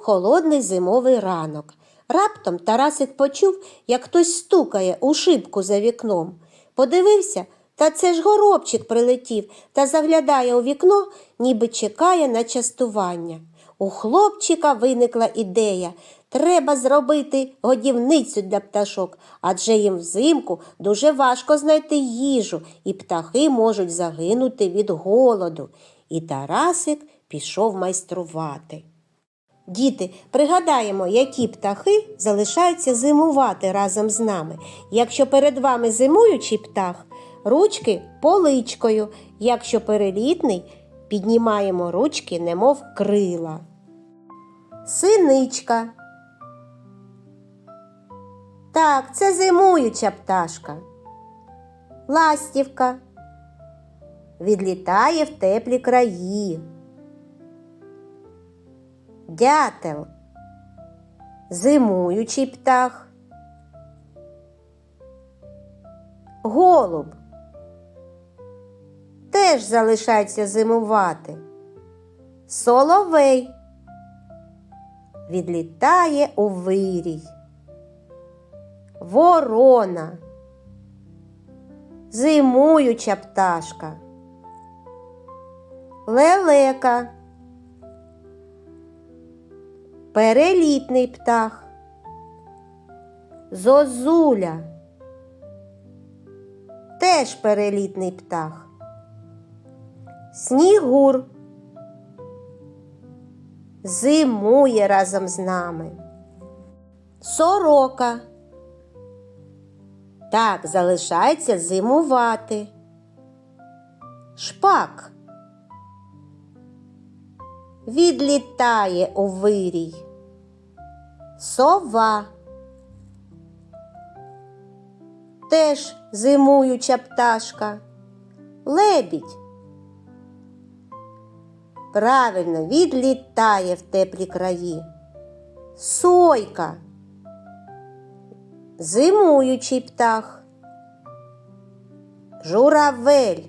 холодний зимовий ранок. Раптом Тарасик почув, як хтось стукає у шибку за вікном. Подивився, та це ж горобчик прилетів та заглядає у вікно, ніби чекає на частування. У хлопчика виникла ідея. Треба зробити годівницю для пташок, адже їм взимку дуже важко знайти їжу, і птахи можуть загинути від голоду. І Тарасик пішов майструвати. Діти, пригадаємо, які птахи залишаються зимувати разом з нами. Якщо перед вами зимуючий птах, ручки поличкою. Якщо перелітний, піднімаємо ручки, немов крила. Синичка. Так, це зимуюча пташка. Ластівка. Відлітає в теплі краї. Дятел. Зимуючий птах. Голуб. Теж залишається зимувати. Соловей. Відлітає у вирій. Ворона. Зимуюча пташка. Лелека. Перелітний птах. Зозуля. Теж перелітний птах. Снігур. Зимує разом з нами. Сорока. Так, залишається зимувати. Шпак. Відлітає у вирій. Сова. Теж зимуюча пташка. Лебідь. Правильно відлітає в теплі краї. Сойка. Зимуючий птах. Журавель.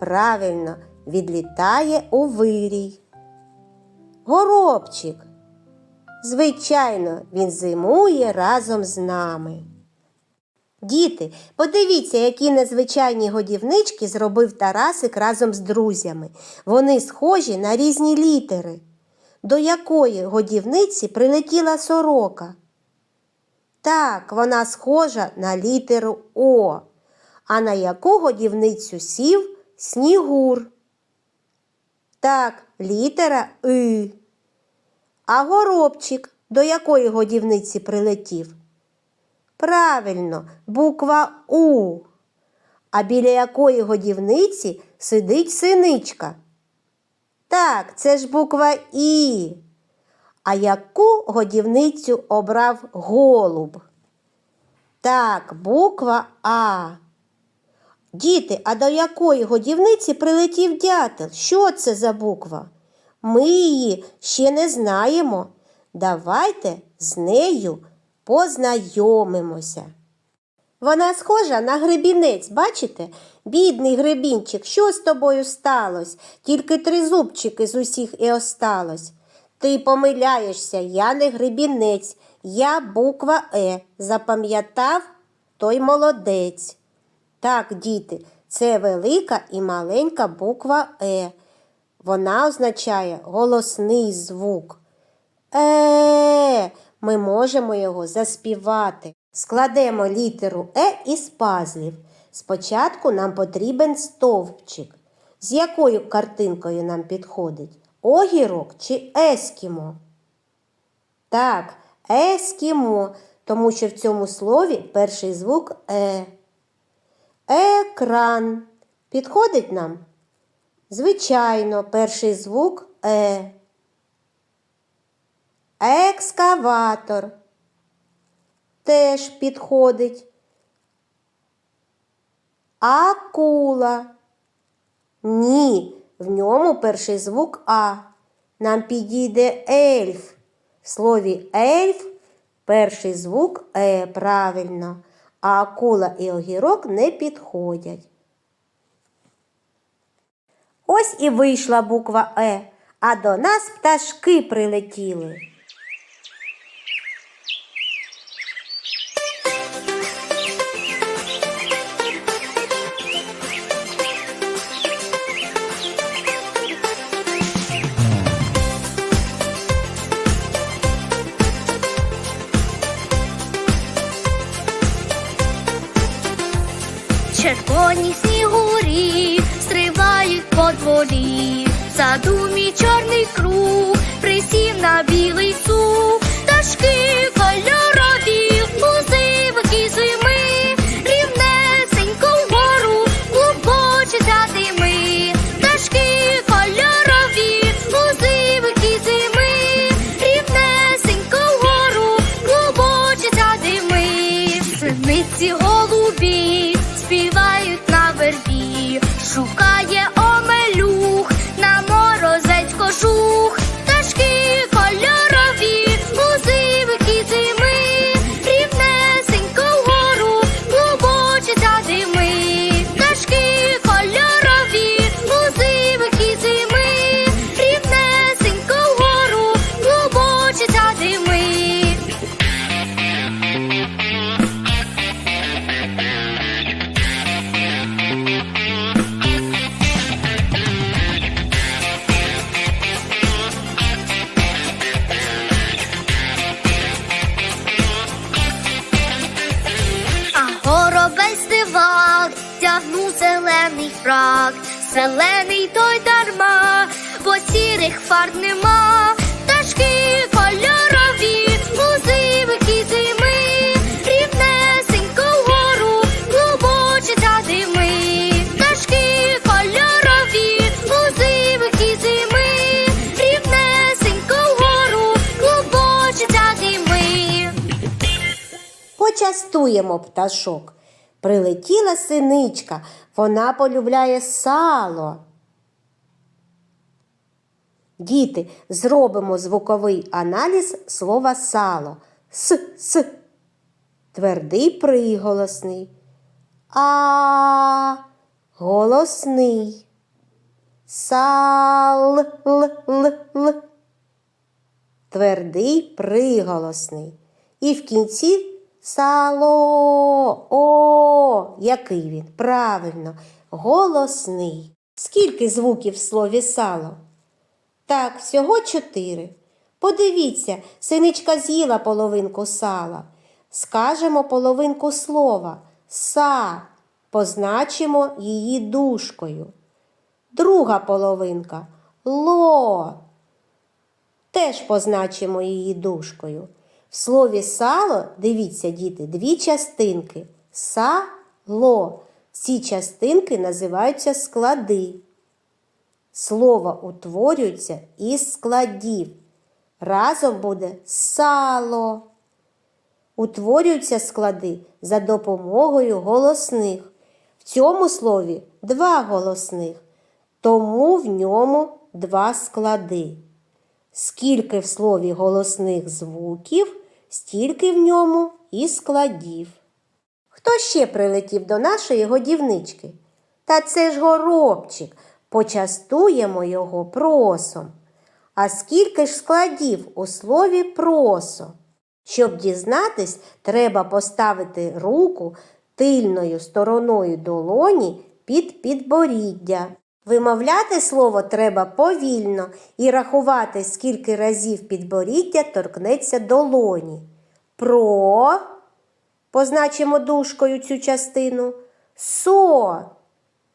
Правильно відлітає у вирій. Горобчик. Звичайно, він зимує разом з нами. Діти, подивіться, які незвичайні годівнички зробив Тарасик разом з друзями. Вони схожі на різні літери. До якої годівниці прилетіла сорока? Так, вона схожа на літеру О. А на яку годівницю сів снігур? Так, літера И. А горобчик до якої годівниці прилетів? Правильно, буква У. А біля якої годівниці сидить синичка? Так, це ж буква І. А яку годівницю обрав голуб? Так, буква А. Діти, а до якої годівниці прилетів дятел? Що це за буква? Ми її ще не знаємо. Давайте з нею познайомимося. Вона схожа на гребінець, бачите? Бідний гребінчик, що з тобою сталося? Тільки три зубчики з усіх і осталось. Ти помиляєшся, я не гребінець, я буква Е. Запам'ятав той молодець. Так, діти, це велика і маленька буква Е. Вона означає голосний звук. Е, ми можемо його заспівати. Складемо літеру Е із пазлів. Спочатку нам потрібен стовпчик. З якою картинкою нам підходить? Огірок чи ескімо? Так, ескімо, тому що в цьому слові перший звук Е. Екран. Підходить нам? Звичайно, перший звук Е. Екскаватор. Теж підходить. Акула. Ні, в ньому перший звук А. Нам підійде ельф. В слові ельф перший звук Е правильно, а акула і огірок не підходять. Ось і вийшла буква Е. а до нас пташки прилетіли. Фрак, зелений той дарма, бо сірих фарб нема, пташки кольорові, узивки зими, рівнесенько вгору, клубочиться дими, пташки кольорові, узивки зими, рівнесенько вгору, клубочиться дими. Почастуємо пташок. Прилетіла синичка, вона полюбляє сало. Діти, зробимо звуковий аналіз слова сало. С, с. Твердий приголосний. А голосний. Сал л, л, л. Твердий приголосний. І в кінці сало. О, який він? Правильно, голосний. Скільки звуків в слові сало? Так, всього чотири. Подивіться, синичка з'їла половинку сала. Скажемо половинку слова са. Позначимо її дужкою. Друга половинка ло. Теж позначимо її дужкою. В слові сало, дивіться, діти, дві частинки. Сало. Ці частинки називаються склади. Слово утворюється із складів. Разом буде сало. Утворюються склади за допомогою голосних. В цьому слові два голосних, тому в ньому два склади. Скільки в слові голосних звуків, стільки в ньому і складів. Хто ще прилетів до нашої годівнички? Та це ж горобчик. Почастуємо його просом. А скільки ж складів у слові просо? Щоб дізнатись, треба поставити руку тильною стороною долоні під підборіддя. Вимовляти слово треба повільно і рахувати, скільки разів підборіддя торкнеться долоні. Про позначимо дужкою цю частину. Со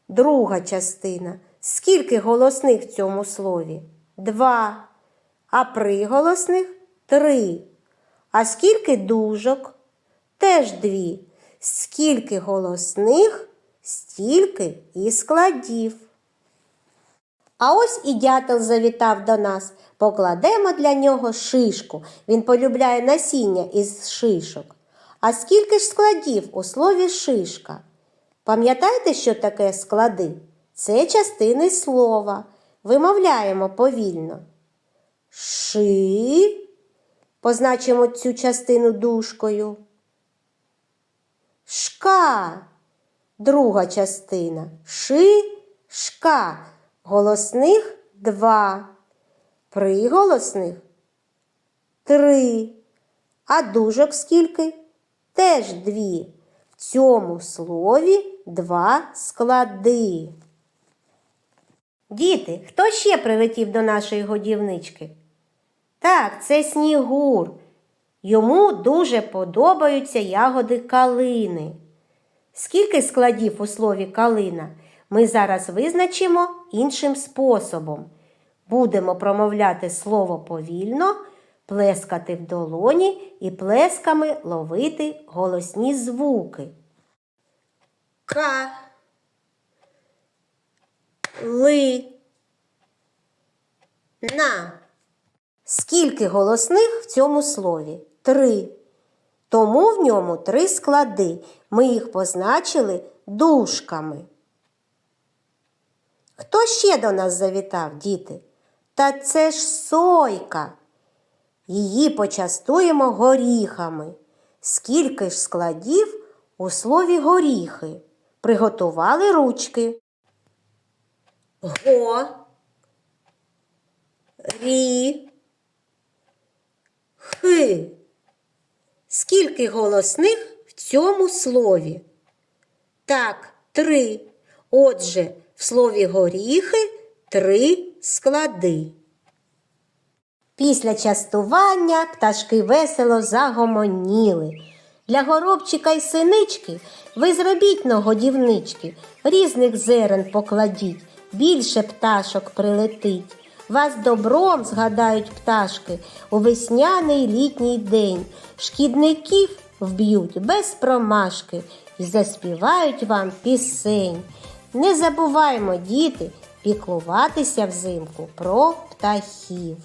друга частина. Скільки голосних в цьому слові? Два. А приголосних три. А скільки дужок? Теж дві. Скільки голосних, стільки і складів. А ось і дятел завітав до нас. Покладемо для нього шишку. Він полюбляє насіння із шишок. А скільки ж складів у слові шишка? Пам'ятаєте, що таке склади? Це частини слова. Вимовляємо повільно. Ши. Позначимо цю частину дужкою. Шка. Друга частина. Ши, шка. Голосних два. Приголосних три. А дужок скільки? Теж дві. В цьому слові два склади. Діти, хто ще прилетів до нашої годівнички? Так, це снігур. Йому дуже подобаються ягоди калини. Скільки складів у слові калина ми зараз визначимо іншим способом. Будемо промовляти слово повільно, плескати в долоні і плесками ловити голосні звуки. К. Ли. На. Скільки голосних в цьому слові? Три. Тому в ньому три склади. Ми їх позначили дужками. Хто ще до нас завітав, діти? Та це ж сойка. Її почастуємо горіхами. Скільки ж складів у слові горіхи? Приготували ручки. Го. Рі. Хи. Скільки голосних в цьому слові? Так, три. Отже, в слові горіхи три склади. Після частування пташки весело загомоніли. Для горобчика й синички ви зробіть ногодівнички, різних зерен покладіть, більше пташок прилетить. Вас добром згадають пташки у весняний літній день. Шкідників вб'ють без промашки і заспівають вам пісень. Не забуваймо, діти, піклуватися взимку про птахів.